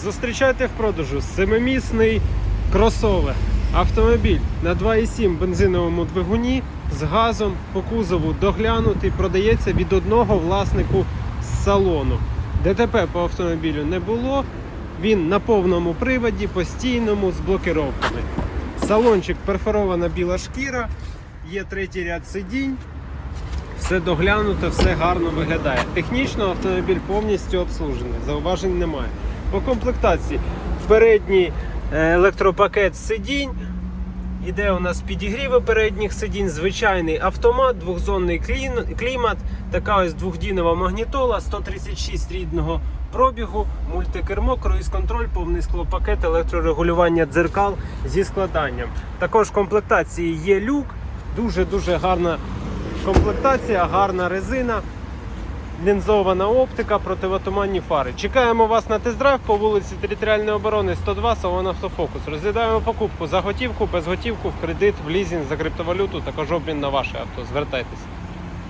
Зустрічайте в продажу семимісний кросовер. Автомобіль на 2,7 бензиновому двигуні з газом по кузову доглянутий, продається від одного власнику салону. ДТП по автомобілю не було. Він на повному приводі, постійному з блокировками. Салончик перфорована біла шкіра, є третій ряд сидінь. Все доглянуто, все гарно виглядає. Технічно автомобіль повністю обслужений, зауважень немає. По комплектації передній е, електропакет сидінь. Іде у нас підігріви передніх сидінь, звичайний автомат, двохзонний клімат, така ось двохдінова магнітола, 136 рідного пробігу, мультикермо, круїз-контроль, повний склопакет, електрорегулювання дзеркал зі складанням. Також в комплектації є люк, дуже-дуже гарна комплектація, гарна резина, лінзована оптика, противотуманні фари. Чекаємо вас на тест-драйв по вулиці Територіальної оборони 102, салон автофокус. Розглядаємо покупку за готівку, без готівку, в кредит, в лізінг, за криптовалюту, також обмін на ваше авто. Звертайтеся.